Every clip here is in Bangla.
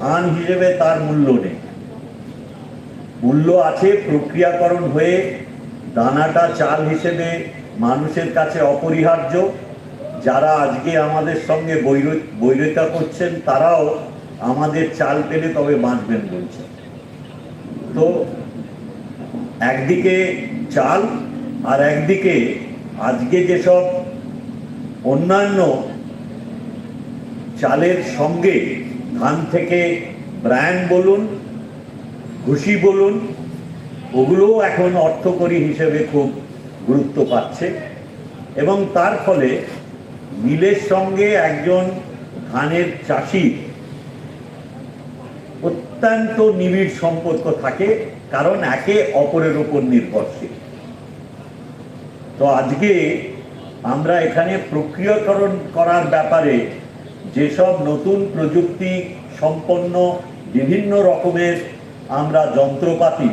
ধান হিসেবে তার মূল্য নেই। মূল্য আছে প্রক্রিয়াকরণ হয়ে দানাটা চাল হিসেবে মানুষের কাছে অপরিহার্য। যারা আজকে আমাদের সঙ্গে বৈর- বৈরিতা করছেন, তারাও আমাদের চাল পেলে তবে বাঁচবেন বলছেন। তো একদিকে চাল আর একদিকে আজকে যেসব অন্যান্য চালের সঙ্গে ধান থেকে ব্র্যান্ড বলুন, ঘুষি বলুন, ওগুলোও এখন অর্থকরী হিসেবে খুব গুরুত্ব পাচ্ছে। এবং তার ফলে মিলের সঙ্গে একজন ধানের চাষি অত্যন্ত নিবিড় সম্পর্ক থাকে, কারণ একে অপরের উপর নির্ভরশীল। তো আজকে আমরা এখানে প্রক্রিয়াকরণ করার ব্যাপারে যেসব নতুন প্রযুক্তি সম্পন্ন বিভিন্ন রকমের আমরা যন্ত্রপাতি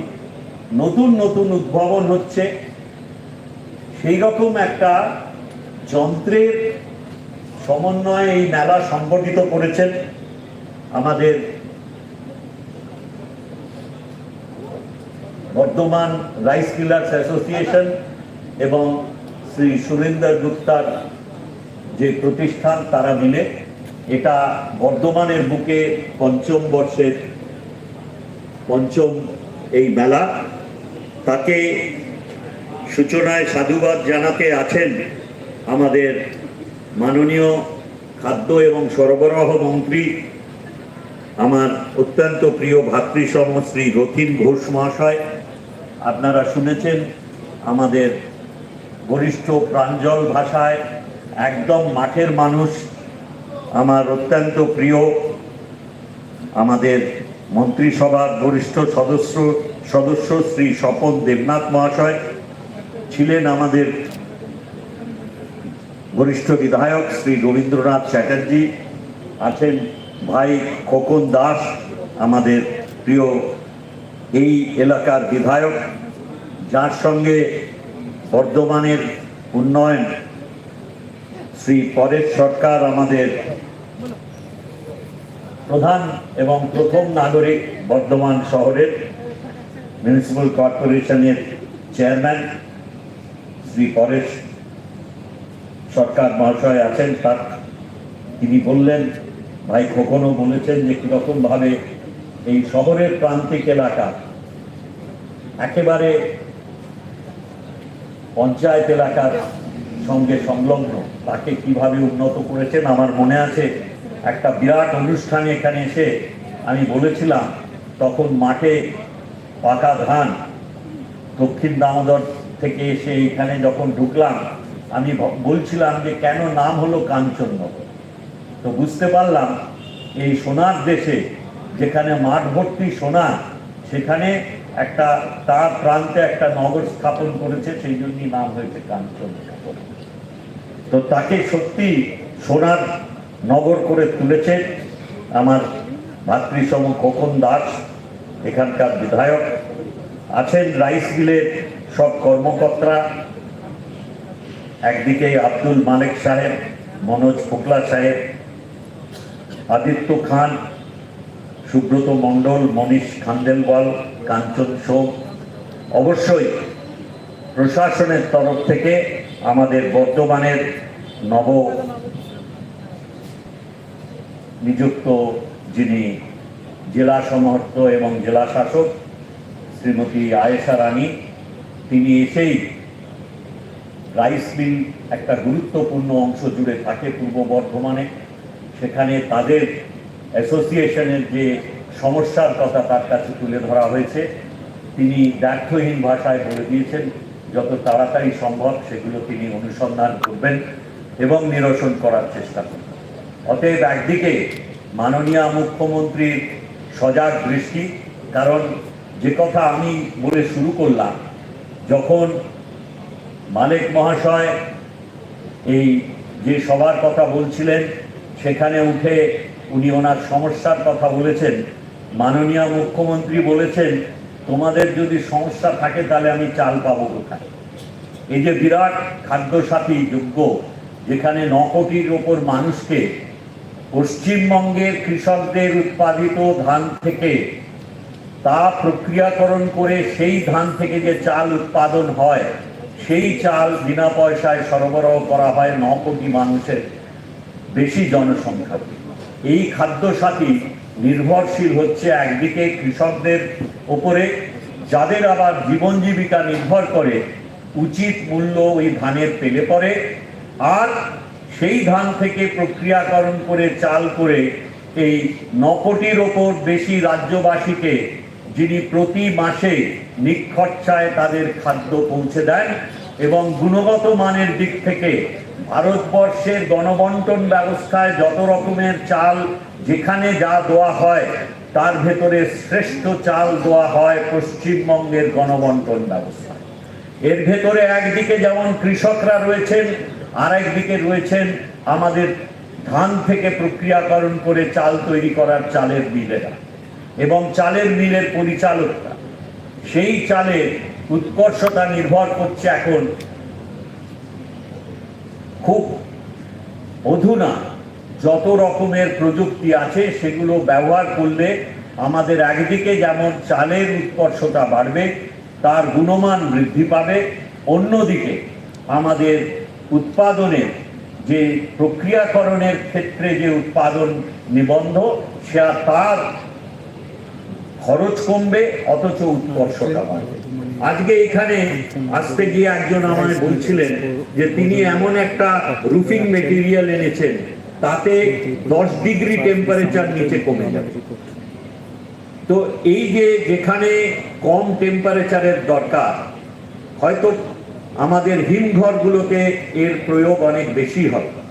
নতুন নতুন উদ্ভাবন হচ্ছে, সেই রকম একটা যন্ত্রের সমন্বয়ে এই মেলা সংগঠিত করেছেন আমাদের বর্ধমান রাইস কিলার্স অ্যাসোসিয়েশন এবং শ্রী সুরেন্দর গুপ্তার যে প্রতিষ্ঠান, তারা মিলে এটা বর্ধমানের বুকে পঞ্চম বর্ষের পঞ্চম এই মেলা। তাকে সূচনায় সাধুবাদ জানাতে আছেন আমাদের মাননীয় খাদ্য এবং সরবরাহ মন্ত্রী, আমার অত্যন্ত প্রিয় ভাতৃসম শ্রী রথিন ঘোষ মহাশয়। আপনারা শুনেছেন আমাদের গরিষ্ঠ প্রাঞ্জল ভাষায়, একদম মাঠের মানুষ আমার অত্যন্ত প্রিয় আমাদের মন্ত্রিসভার বরিষ্ঠ সদস্য সদস্য শ্রী স্বপন দেবনাথ মহাশয় ছিলেন আমাদের বরিষ্ঠ বিধায়ক শ্রী রবীন্দ্রনাথ চ্যাটার্জি, আছেন ভাই খোকন দাস, আমাদের প্রিয় এই এলাকার বিধায়ক। যার সঙ্গে বর্ধমানের উন্নয়ন শ্রী পরেশ সরকার আমাদের প্রধান এবং প্রথম নাগরিক বর্ধমান শহরের মিউনিসিপ্যাল কর্পোরেশনের চেয়ারম্যান শ্রী পরেশ সরকার মহাশয় আছেন, তার তিনি বললেন, ভাই খোকনও বলেছেন যে কীরকম ভাবে এই শহরের প্রান্তিক এলাকা একেবারে পঞ্চায়েত এলাকার সঙ্গে সংলগ্ন, তাকে কীভাবে উন্নত করেছেন আমার মনে আছে। একটা বিরাট অনুষ্ঠানে এখানে এসে আমি বলেছিলাম, তখন মাঠে পাকা ধান দক্ষিণ দামোদর থেকে এসে এখানে যখন ঢুকলাম, আমি বলছিলাম যে কেন নাম হলো কাঞ্চননগর? তো বুঝতে পারলাম, এই সোনার দেশে যেখানে মাঠ ভর্তি সোনা, সেখানে একটা, তার প্রান্তে একটা নগর স্থাপন করেছে, সেই জন্যই নাম হয়েছে কাঞ্চননগর। তো তাকে সত্যি সোনার নগর করে তুলেছে আমার ভাতৃসম খোকন দাস, এখানকার বিধায়ক। আছেন রাইস মিলের সব কর্মকর্তা, একদিকে আব্দুল মালিক সাহেব, মনোজ ফোকলা সাহেব, আদিত্য খান, সুব্রত মণ্ডল, মনীষ খান্দেলওয়াল, কাঞ্চন সোম। অবশ্যই প্রশাসনের তরফ থেকে আমাদের বর্ধমানের নব নিযুক্ত যিনি জেলা সমর্থ এবং জেলা শাসক, শ্রীমতী আয়েশা রানী, তিনি এসেই রাইস মিল একটা গুরুত্বপূর্ণ অংশ জুড়ে থাকে পূর্ব বর্ধমানে। সেখানে তাদের অ্যাসোসিয়েশনের যে সমস্যার কথা তার কাছে তুলে ধরা হয়েছে, তিনি ব্যর্থহীন ভাষায় বলে দিয়েছেন, যত তাড়াতাড়ি সম্ভব সেগুলো তিনি অনুসন্ধান করবেন এবং নিরসন করার চেষ্টা করবেন। অতএব একদিকে মাননীয় মুখ্যমন্ত্রীর সজাগ দৃষ্টি, কারণ যে কথা আমি বলে শুরু করলাম, যখন মালিক মহাশয় এই যে সবার কথা বলছিলেন, সেখানে উঠে উনি ওনার সমস্যার কথা বলেছেন। মাননীয় মুখ্যমন্ত্রী বলেছেন, তোমাদের যদি সমস্যা থাকে তাহলে আমি চাল পাবো কোথায়? এই যে বিরাট খাদ্যসাথী যোগ্য যেখানে ন কোটির ওপর মানুষকে পশ্চিমবঙ্গের কৃষকদের উৎপাদিত ধান থেকে তা প্রক্রিয়াকরণ করে সেই ধান থেকে যে চাল উৎপাদন হয়, সেই চাল বিনা পয়সায় সরবরাহ করা হয় ন কোটি মানুষের বেশি জনসংখ্যা। এই খাদ্য সাথী নির্ভরশীল হচ্ছে একদিকে কৃষকদের ওপরে, যাদের আবার জীবন জীবিকা নির্ভর করে, উচিত মূল্য ওই ধানের পেলে পড়ে, আর সেই ধান থেকে প্রক্রিয়াকরণ করে চাল করে এই ন কোটির ওপর বেশি রাজ্যবাসীকে যিনি প্রতি মাসে নিখরচায় তাদের খাদ্য পৌঁছে দেন এবং গুণগত মানের দিক থেকে ভারতবর্ষের গণবন্টন ব্যবস্থায় যত রকমের চাল যেখানে যা দেওয়া হয়, তার ভেতরে শ্রেষ্ঠ চাল দেওয়া হয় পশ্চিমবঙ্গের গণবন্টন ব্যবস্থা এর ভেতরে একদিকে যেমন কৃষকরা রয়েছেন আর একদিকে রয়েছেন আমাদের ধান থেকে প্রক্রিয়াকরণ করে চাল তৈরি করার চালের মিলেরা এবং চালের মিলের পরিচালকরা। সেই চালের উৎকর্ষতা নির্ভর করছে এখন খুব অধুনা যত রকমের প্রযুক্তি আছে সেগুলো ব্যবহার করলে আমাদের একদিকে যেমন চালের উৎকর্ষতা বাড়বে, তার গুণমান বৃদ্ধি পাবে, অন্যদিকে আমাদের উৎপাদনের যে প্রক্রিয়াকরণের ক্ষেত্রে যে উৎপাদন নিবন্ধ সে তার খরচ কমবে, অথচ উৎকর্ষতা বাড়বে। আজকে এখানে আসতে গিয়ে একজন আমায় বলছিলেন যে তিনি এমন একটা রুফিং মেটেরিয়াল এনেছেন, তাতে দশ ডিগ্রি টেম্পারেচার নিচে কমে যাবে। তো এই যে যেখানে কম টেম্পারেচারের দরকার, হয়তো আমাদের হিমঘরগুলোতে এর প্রয়োগ অনেক বেশি হবে